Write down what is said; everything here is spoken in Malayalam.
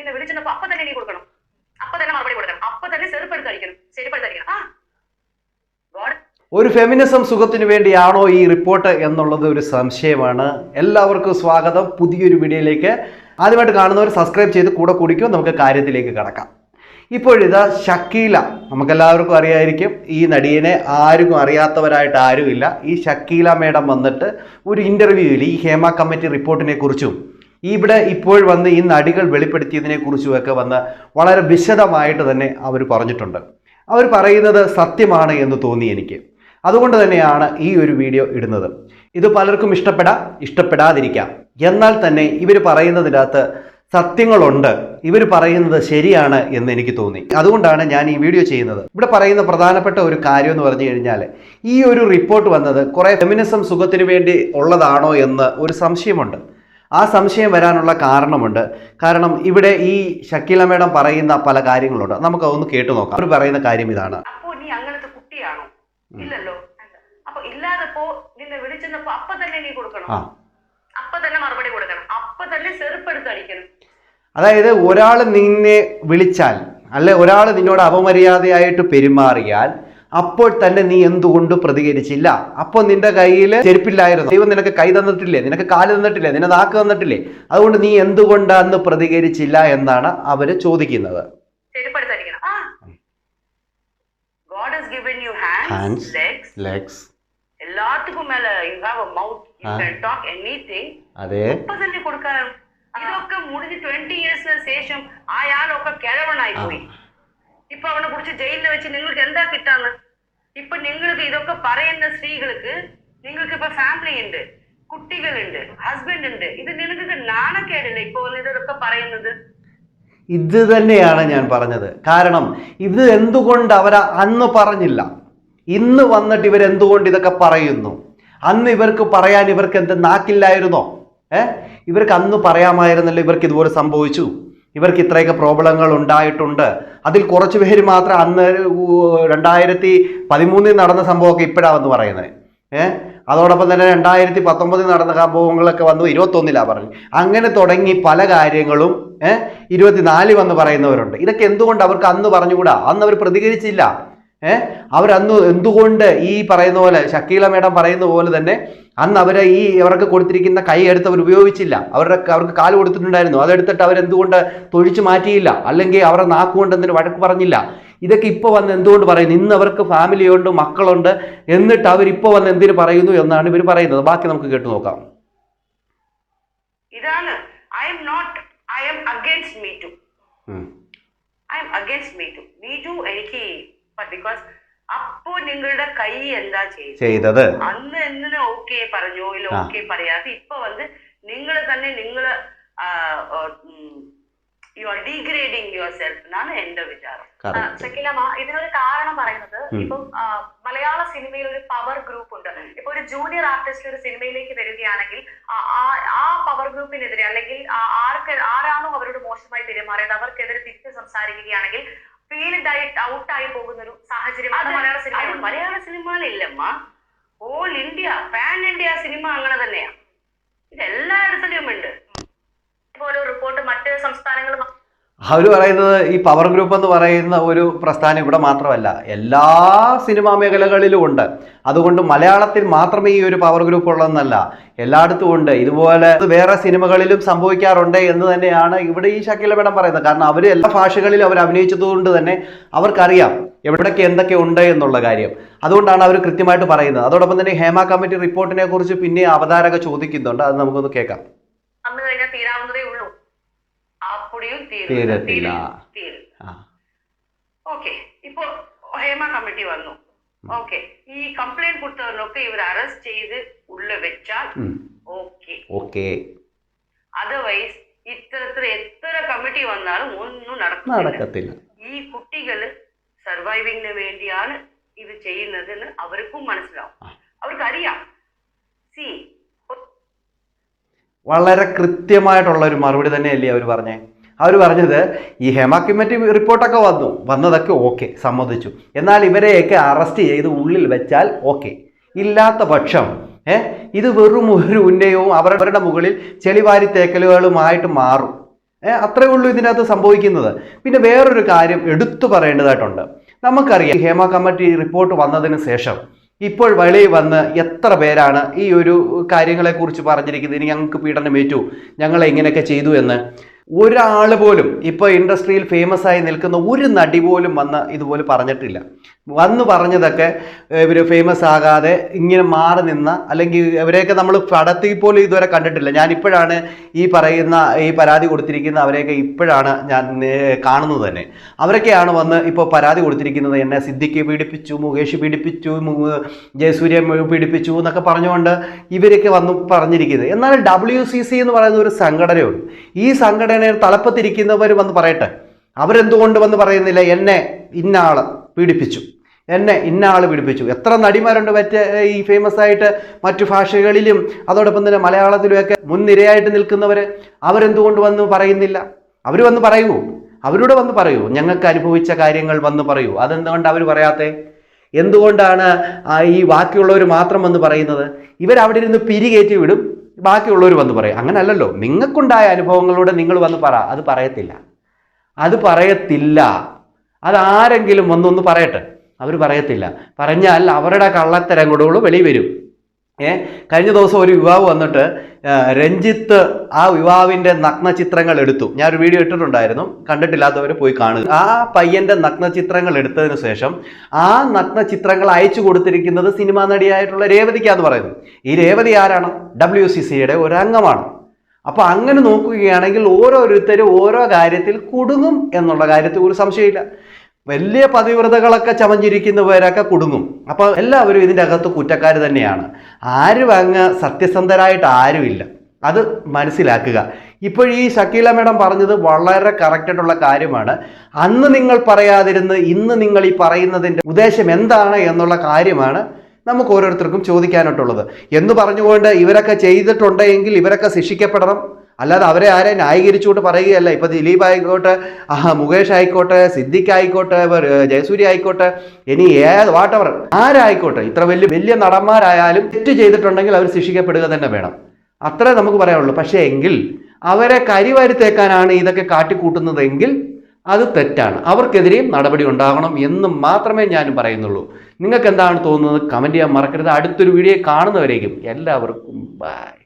നിന്നെ വിളിച്ചപ്പോ അപ്പൊ തന്നെ നീ കൊടുക്കണം. അപ്പൊ തന്നെ മറുപടി കൊടുക്കണം. അപ്പൊ തന്നെ ചെറുപ്പെടുത്ത് അടിക്കണം ചെരുപ്പെടുത്ത് അടിക്കണം ആ ഒരു ഫെമിനിസം സുഖത്തിന് വേണ്ടിയാണോ ഈ റിപ്പോർട്ട് എന്നുള്ളത് ഒരു സംശയമാണ്. എല്ലാവർക്കും സ്വാഗതം. പുതിയൊരു വീഡിയോയിലേക്ക് ആദ്യമായിട്ട് കാണുന്നവർ സബ്സ്ക്രൈബ് ചെയ്ത് കൂടെ കുടിക്കും. നമുക്ക് കാര്യത്തിലേക്ക് കടക്കാം. ഇപ്പോഴിതാ ഷക്കീല. നമുക്കെല്ലാവർക്കും അറിയായിരിക്കും. ഈ നടിയനെ ആരും അറിയാത്തവരായിട്ട് ആരുമില്ല. ഈ ഷക്കീല മേഡം വന്നിട്ട് ഒരു ഇന്റർവ്യൂവിൽ ഈ ഹേമ കമ്മിറ്റി റിപ്പോർട്ടിനെ കുറിച്ചും ഇവിടെ ഇപ്പോൾ വന്ന് ഈ നടികൾ വെളിപ്പെടുത്തിയതിനെ കുറിച്ചുമൊക്കെ വന്ന് വളരെ വിശദമായിട്ട് തന്നെ അവർ പറഞ്ഞിട്ടുണ്ട്. അവർ പറയുന്നത് സത്യമാണ് എന്ന് തോന്നി എനിക്ക്. അതുകൊണ്ട് തന്നെയാണ് ഈ ഒരു വീഡിയോ ഇടുന്നത്. ഇത് പലർക്കും ഇഷ്ടപ്പെടാം ഇഷ്ടപ്പെടാതിരിക്കാം. എന്നാൽ തന്നെ ഇവർ പറയുന്നതിനകത്ത് സത്യങ്ങളുണ്ട്. ഇവർ പറയുന്നത് ശരിയാണ് എന്ന് എനിക്ക് തോന്നി. അതുകൊണ്ടാണ് ഞാൻ ഈ വീഡിയോ ചെയ്യുന്നത്. ഇവിടെ പറയുന്ന പ്രധാനപ്പെട്ട ഒരു കാര്യം എന്ന് പറഞ്ഞു കഴിഞ്ഞാൽ ഈ ഒരു റിപ്പോർട്ട് വന്നത് കുറേ ഫെമിനിസം സുഖത്തിന് വേണ്ടി ഉള്ളതാണോ എന്ന് ഒരു സംശയമുണ്ട്. ആ സംശയം വരാനുള്ള കാരണമുണ്ട്. കാരണം ഇവിടെ ഈ ഷക്കീല മേഡം പറയുന്ന പല കാര്യങ്ങളുണ്ട്. നമുക്ക് അതൊന്ന് കേട്ടു നോക്കാം. അവർ പറയുന്ന കാര്യം ഇതാണ്. അപ്പോ നീ അങ്ങനത്തെ കുട്ടിയാണോ? ഇല്ലല്ലോ. അപ്പൊ ഇല്ലാതപ്പോ നിന്നെ അപ്പൊ തന്നെ നീ കൊടുക്കണം? അപ്പൊ തന്നെ മറുപടി കൊടുക്കണം. അപ്പൊ തന്നെ ചെറുപ്പെടുത്ത് അടിക്കണം അതായത് ഒരാൾ നിന്നെ വിളിച്ചാൽ അല്ലെ ഒരാൾ നിന്നോട് അപമര്യാദയായിട്ട് പെരുമാറിയാൽ അപ്പോൾ തന്നെ നീ എന്തുകൊണ്ട് പ്രതികരിച്ചില്ല. അപ്പോൾ നിന്റെ കയ്യിൽ ചെരുപ്പില്ലായിരുന്നു. ദൈവം നിനക്ക് കൈ തന്നിട്ടില്ലേ? നിനക്ക് കാൽ തന്നിട്ടില്ലേ? നിന്നെ നാക്ക് തന്നിട്ടില്ലേ? അതുകൊണ്ട് നീ എന്തുകൊണ്ടാന്ന് പ്രതികരിച്ചില്ല എന്നാണ് അവർ ചോദിക്കുന്നത്. You have a mouth you can talk ഇതൊക്കെ മുടിഞ്ഞ് ട്വന്റി ഇയേഴ്സിന് ശേഷം ആ ആളൊക്കെ കിഴവനായി പോയി. ഇപ്പൊ അവനെ കുറിച്ച് ജയിലിൽ വെച്ച് നിങ്ങൾക്ക് എന്താ കിട്ടാന്ന്? ഇപ്പൊ നിങ്ങൾക്ക് ഇതൊക്കെ പറയുന്ന സ്ത്രീകൾക്ക് നിങ്ങൾക്ക് ഇപ്പൊ ഫാമിലി ഉണ്ട് കുട്ടികളുണ്ട് ഹസ്ബൻഡ് ഉണ്ട്. ഇത് നിങ്ങൾക്ക് നാണക്കേടില്ല ഇപ്പൊ ഇതൊക്കെ പറയുന്നത്? ഇത് തന്നെയാണ് ഞാൻ പറഞ്ഞത്. കാരണം ഇത് എന്തുകൊണ്ട് അവർ അന്ന് പറഞ്ഞില്ല? ഇന്ന് വന്നിട്ട് ഇവരെന്തുകൊണ്ട് ഇതൊക്കെ പറയുന്നു? അന്ന് ഇവർക്ക് പറയാൻ ഇവർക്ക് എന്ത് നാക്കില്ലായിരുന്നോ? ഏഹ് ഇവർക്ക് അന്ന് പറയാമായിരുന്നല്ലോ ഇവർക്ക് ഇതുപോലെ സംഭവിച്ചു. ഇവർക്ക് ഇത്രയൊക്കെ പ്രോബ്ലങ്ങൾ ഉണ്ടായിട്ടുണ്ട്. അതിൽ കുറച്ച് പേര് മാത്രം അന്ന് രണ്ടായിരത്തി പതിമൂന്നിൽ നടന്ന സംഭവമൊക്കെ ഇപ്പോഴാണ് വന്ന് പറയുന്നത്. ഏഹ് അതോടൊപ്പം തന്നെ രണ്ടായിരത്തി പത്തൊമ്പതിൽ നടന്ന സംഭവങ്ങളൊക്കെ വന്നു ഇരുപത്തൊന്നിലാണ് പറഞ്ഞു അങ്ങനെ തുടങ്ങി പല കാര്യങ്ങളും ഏഹ് ഇരുപത്തിനാല് വന്ന് പറയുന്നവരുണ്ട്. ഇതൊക്കെ എന്തുകൊണ്ട് അവർക്ക് അന്ന് പറഞ്ഞുകൂടാ? അന്ന് അവർ പ്രതികരിച്ചില്ല. ഏഹ് അവരന്ന് എന്തുകൊണ്ട് ഈ പറയുന്ന പോലെ ഷക്കീല മേഡം പറയുന്ന പോലെ തന്നെ അന്ന് അവരെ ഈ അവർക്ക് കൊടുത്തിരിക്കുന്ന കൈ എടുത്ത് അവർ ഉപയോഗിച്ചില്ല. അവരുടെ അവർക്ക് കാൽ കൊടുത്തിട്ടുണ്ടായിരുന്നു. അതെടുത്തിട്ട് അവരെന്തുകൊണ്ട് തൊഴിച്ചു മാറ്റിയില്ല? അല്ലെങ്കിൽ അവരെ നാക്കുകൊണ്ട് എന്തിനു വഴക്ക് പറഞ്ഞില്ല? ഇതൊക്കെ ഇപ്പോൾ വന്ന് എന്തുകൊണ്ട് പറയുന്നു? ഇന്ന് അവർക്ക് ഫാമിലിയുണ്ട് മക്കളുണ്ട് എന്നിട്ട് അവരിപ്പോൾ വന്ന് എന്തിനു പറയുന്നു എന്നാണ് ഇവർ പറയുന്നത്. ബാക്കി നമുക്ക് കേട്ടു നോക്കാം. ഇതാണ് I'm not I'm against me too I'm against me too me too എനിക്ക് ബിക്കോസ് അപ്പോ നിങ്ങളുടെ കൈ എന്താ ചെയ്തത്? അന്ന് എന്തിനു ഓക്കെ പറഞ്ഞു? ഇല്ല. ഓക്കെ പറയാതെ ഇപ്പൊ വന്ന് നിങ്ങൾ തന്നെ നിങ്ങൾ you are degrading yourself എന്നാണ് എന്റെ വിചാരം. ശക്കിലമ്മ ഇതിനൊരു കാരണം പറയുന്നത്. ഇപ്പം മലയാള സിനിമയിൽ ഒരു പവർ ഗ്രൂപ്പ് ഉണ്ട്. ഇപ്പൊ ഒരു ജൂനിയർ ആർട്ടിസ്റ്റ് ഒരു സിനിമയിലേക്ക് വരികയാണെങ്കിൽ ആ- പവർ ഗ്രൂപ്പിനെതിരെ അല്ലെങ്കിൽ ആർക്ക് ആരാണോ അവരോട് മോശമായി പെരുമാറിയത് അവർക്കെതിരെ തിരിച്ച് സംസാരിക്കുകയാണെങ്കിൽ ഫീൽഡ് ആയി ഔട്ട് ആയി പോകുന്ന ഒരു സാഹചര്യം അത് മലയാള സിനിമയിൽ മലയാള സിനിമയിലില്ലമ്മ. All India pan India cinema അങ്ങനെ തന്നെയാ. ഇത് എല്ലായിടത്തിലും ഉണ്ട്. ഇതുപോലെ റിപ്പോർട്ട് മറ്റ് സംസ്ഥാനങ്ങളും അവർ പറയുന്നത് ഈ പവർ ഗ്രൂപ്പ് എന്ന് പറയുന്ന ഒരു പ്രസ്ഥാനം ഇവിടെ മാത്രമല്ല എല്ലാ സിനിമാ മേഖലകളിലും ഉണ്ട്. അതുകൊണ്ട് മലയാളത്തിൽ മാത്രമേ ഈ ഒരു പവർ ഗ്രൂപ്പ് ഉള്ളതെന്നല്ല. എല്ലായിടത്തും ഉണ്ട്. ഇതുപോലെ വേറെ സിനിമകളിലും സംഭവിക്കാറുണ്ട് എന്ന് തന്നെയാണ് ഇവിടെ ഈ ഷക്കീല മേഡം പറയുന്നത്. കാരണം അവർ എല്ലാ ഭാഷകളിലും അവർ അഭിനയിച്ചതുകൊണ്ട് തന്നെ അവർക്കറിയാം എവിടേക്ക് എന്തൊക്കെ ഉണ്ട് എന്നുള്ള കാര്യം. അതുകൊണ്ടാണ് അവർ കൃത്യമായിട്ട് പറയുന്നത്. അതോടൊപ്പം തന്നെ ഹേമ കമ്മിറ്റി റിപ്പോർട്ടിനെ കുറിച്ച് പിന്നെ അവതാരക ചോദിക്കുന്നുണ്ട്. അത് നമുക്കൊന്ന് കേൾക്കാം. തീരാവുന്നതേ ഉള്ളൂ. അപ്പടിയും തീരത്തില്ല. ഓക്കെ ഇപ്പൊ ഹേമ കമ്മിറ്റി വന്നു. ഓക്കെ ഈ കംപ്ലൈന്റ് കൊടുത്തവരിലൊക്കെ ഇവർ അറസ്റ്റ് ചെയ്ത് ഉള്ള വെച്ചാൽ. ഓക്കെ. ഓക്കെ. അതർവൈസ് ഇത്തരത്തിൽ എത്ര കമ്മിറ്റി വന്നാലും ഒന്നും നടക്കത്തില്ല. ഈ കുട്ടികൾ സർവൈവിങ്ങിന് വേണ്ടിയാണ് ഇത് ചെയ്യുന്നതെന്ന് അവർക്കും മനസ്സിലാവും. അവർക്കറിയാം. സി വളരെ കൃത്യമായിട്ടുള്ള ഒരു മറുപടി തന്നെയല്ലേ അവർ പറഞ്ഞേ? അവർ പറഞ്ഞത് ഈ ഹെമ കമ്മിറ്റി റിപ്പോർട്ടൊക്കെ വന്നു. വന്നതൊക്കെ ഓക്കെ സമ്മതിച്ചു. എന്നാൽ ഇവരെയൊക്കെ അറസ്റ്റ് ചെയ്ത് ഉള്ളിൽ വെച്ചാൽ ഓക്കെ. ഇല്ലാത്ത പക്ഷം ഏ ഇത് വെറും ഒരു ഉന്നയവും അവരവരുടെ മുകളിൽ ചെളിവാരി തേക്കലുകളുമായിട്ട് മാറും. ഏ, അത്രേ ഉള്ളൂ ഇതിനകത്ത് സംഭവിക്കുന്നത്. പിന്നെ വേറൊരു കാര്യം എടുത്തു പറയേണ്ടതായിട്ടുണ്ട്. നമുക്കറിയാം ഹേമ കമ്മിറ്റി റിപ്പോർട്ട് വന്നതിന് ശേഷം ഇപ്പോൾ വെളിയിൽ വന്ന് എത്ര പേരാണ് ഈ ഒരു കാര്യങ്ങളെക്കുറിച്ച് പറഞ്ഞിരിക്കുന്നത്. ഇനി ഞങ്ങൾക്ക് പീഡനമേറ്റു. ഞങ്ങൾ എങ്ങനെയൊക്കെ ചെയ്തു എന്ന്. ഒരാൾ പോലും ഇപ്പോൾ ഇൻഡസ്ട്രിയിൽ ഫേമസ് ആയി നിൽക്കുന്ന ഒരു നടി പോലും വന്ന് ഇതുപോലെ പറഞ്ഞിട്ടില്ല. വന്ന് പറഞ്ഞതൊക്കെ ഇവർ ഫേമസ് ആകാതെ ഇങ്ങനെ മാറി നിന്ന അല്ലെങ്കിൽ ഇവരെയൊക്കെ നമ്മൾ പടത്തിൽ പോലും ഇതുവരെ കണ്ടിട്ടില്ല. ഞാൻ ഇപ്പോഴാണ് ഈ പറയുന്ന ഈ പരാതി കൊടുത്തിരിക്കുന്ന അവരെയൊക്കെ ഇപ്പോഴാണ് ഞാൻ കാണുന്നത് തന്നെ. അവരൊക്കെയാണ് വന്ന് ഇപ്പോൾ പരാതി കൊടുത്തിരിക്കുന്നത് എന്നെ സിദ്ദിഖ് പീഡിപ്പിച്ചു മുകേഷ് പീഡിപ്പിച്ചു ജയസൂര്യ പീഡിപ്പിച്ചു എന്നൊക്കെ പറഞ്ഞുകൊണ്ട് ഇവരൊക്കെ വന്ന് പറഞ്ഞിരിക്കുന്നത്. എന്നാൽ ഡബ്ല്യു സി സി എന്ന് പറയുന്ന ഒരു സംഘടനയുണ്ട്. ഈ സംഘടനയിൽ തലപ്പത്തിരിക്കുന്നവർ വന്ന് പറയട്ടെ. അവരെന്തുകൊണ്ട് വന്ന് പറയുന്നില്ല? എന്നെ ഇന്ന ആൾ പീഡിപ്പിച്ചു. എന്നെ ഇന്ന ആൾ പിടിപ്പിച്ചു. എത്ര നടിമാരുണ്ട് മറ്റേ ഈ ഫേമസ് ആയിട്ട് മറ്റു ഭാഷകളിലും അതോടൊപ്പം തന്നെ മലയാളത്തിലുമൊക്കെ മുൻനിരയായിട്ട് നിൽക്കുന്നവർ അവരെന്തുകൊണ്ട് വന്ന് പറയുന്നില്ല? അവർ വന്ന് പറയൂ. അവരോട് വന്ന് പറയൂ. ഞങ്ങൾക്ക് അനുഭവിച്ച കാര്യങ്ങൾ വന്ന് പറയൂ. അതെന്തുകൊണ്ട് അവർ പറയാത്തേ? എന്തുകൊണ്ടാണ് ഈ ബാക്കിയുള്ളവർ മാത്രം വന്ന് പറയുന്നത്? ഇവരവിടെ ഇരുന്ന് പിരികേറ്റി വിടും. ബാക്കിയുള്ളവർ വന്ന് പറയും. അങ്ങനല്ലല്ലോ. നിങ്ങൾക്കുണ്ടായ അനുഭവങ്ങളോട് നിങ്ങൾ വന്ന് പറ. അത് പറയത്തില്ല. അത് പറയത്തില്ല. അതാരെങ്കിലും ഒന്നൊന്ന് പറയട്ടെ. അവർ പറയത്തില്ല. പറഞ്ഞാൽ അവരുടെ കള്ളത്തരം കള്ളത്തരങ്ങളോട് വെളി വരും. ഏ? കഴിഞ്ഞ ദിവസം ഒരു യുവാവ് വന്നിട്ട് രഞ്ജിത്ത് ആ യുവാവിന്റെ നഗ്നചിത്രങ്ങൾ എടുത്തു. ഞാൻ ഒരു വീഡിയോ ഇട്ടിട്ടുണ്ടായിരുന്നു. കണ്ടിട്ടില്ലാത്തവർ പോയി കാണുക. ആ പയ്യന്റെ നഗ്നചിത്രങ്ങൾ എടുത്തതിന് ശേഷം ആ നഗ്നചിത്രങ്ങൾ അയച്ചു കൊടുത്തിരിക്കുന്നത് സിനിമാ നടിയായിട്ടുള്ള രേവതിക്കാന്ന് പറയുന്നു. ഈ രേവതി ആരാണ്? ഡബ്ല്യു സി സിയുടെ ഒരു അംഗമാണ് അപ്പോൾ അങ്ങനെ നോക്കുകയാണെങ്കിൽ ഓരോരുത്തരും ഓരോ കാര്യത്തിൽ കുടുങ്ങും എന്നുള്ള കാര്യത്തിൽ ഒരു സംശയമില്ല. വലിയ പതിവ്രതകളൊക്കെ ചമഞ്ഞിരിക്കുന്നവരൊക്കെ കുടുങ്ങും. അപ്പോൾ എല്ലാവരും ഇതിന്റെ അകത്ത് കുറ്റക്കാർ തന്നെയാണ്. ആരും അങ്ങ് സത്യസന്ധരായിട്ട് ആരുമില്ല. അത് മനസ്സിലാക്കുക. ഇപ്പോൾ ഈ ഷക്കീല മേഡം പറഞ്ഞത് വളരെ കറക്റ്റായിട്ടുള്ള കാര്യമാണ്. അന്ന് നിങ്ങൾ പറയാതിരുന്ന് ഇന്ന് നിങ്ങൾ ഈ പറയുന്നതിന്റെ ഉദ്ദേശം എന്താണ് എന്നുള്ള കാര്യമാണ് നമുക്ക് ഓരോരുത്തർക്കും ചോദിക്കാനായിട്ടുള്ളത്. എന്ന് പറഞ്ഞുകൊണ്ട് ഇവരൊക്കെ ചെയ്തിട്ടുണ്ടെങ്കിൽ ഇവരൊക്കെ ശിക്ഷിക്കപ്പെടണം. അല്ലാതെ അവരെ ആരെ ന്യായീകരിച്ചുകൊണ്ട് പറയുകയല്ല. ഇപ്പൊ ദിലീപ് ആയിക്കോട്ടെ മുകേഷ് ആയിക്കോട്ടെ സിദ്ദിഖ് ആയിക്കോട്ടെ ജയസൂര്യ ആയിക്കോട്ടെ ഇനി ഏത് വാട്ടവർ ആരായിക്കോട്ടെ ഇത്ര വലിയ വലിയ നടന്മാരായാലും തെറ്റ് ചെയ്തിട്ടുണ്ടെങ്കിൽ അവർ ശിക്ഷിക്കപ്പെടുക തന്നെ വേണം. അത്രേ നമുക്ക് പറയാനുള്ളൂ. പക്ഷേ എങ്കിൽ അവരെ കരിവാരിത്തേക്കാനാണ് ഇതൊക്കെ കാട്ടിക്കൂട്ടുന്നതെങ്കിൽ അത് തെറ്റാണ്. അവർക്കെതിരെയും നടപടി ഉണ്ടാകണം എന്ന് മാത്രമേ ഞാനും പറയുന്നുള്ളൂ. നിങ്ങൾക്ക് എന്താണ് തോന്നുന്നത്? കമന്റ് ചെയ്യാൻ മറക്കരുത്. അടുത്തൊരു വീഡിയോ കാണുന്നവരേക്കും എല്ലാവർക്കും ബൈ